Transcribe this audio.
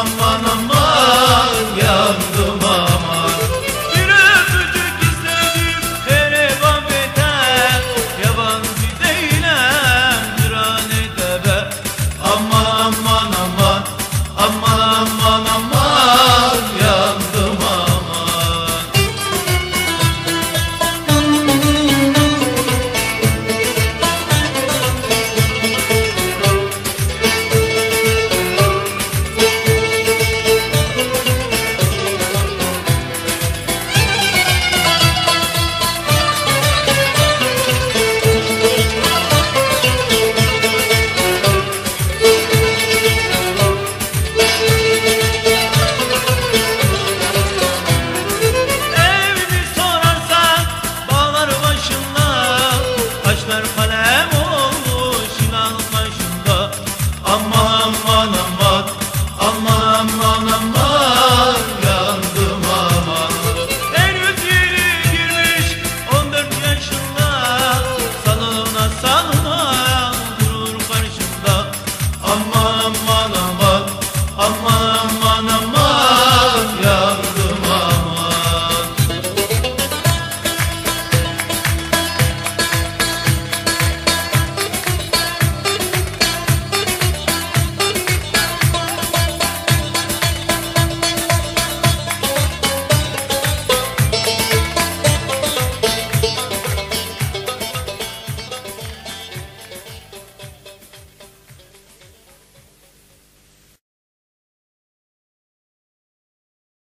aman aman yandım aman. Bir öpücük istedim kereva biter Yabancı değilim virane tebe. Aman aman aman aman aman aman.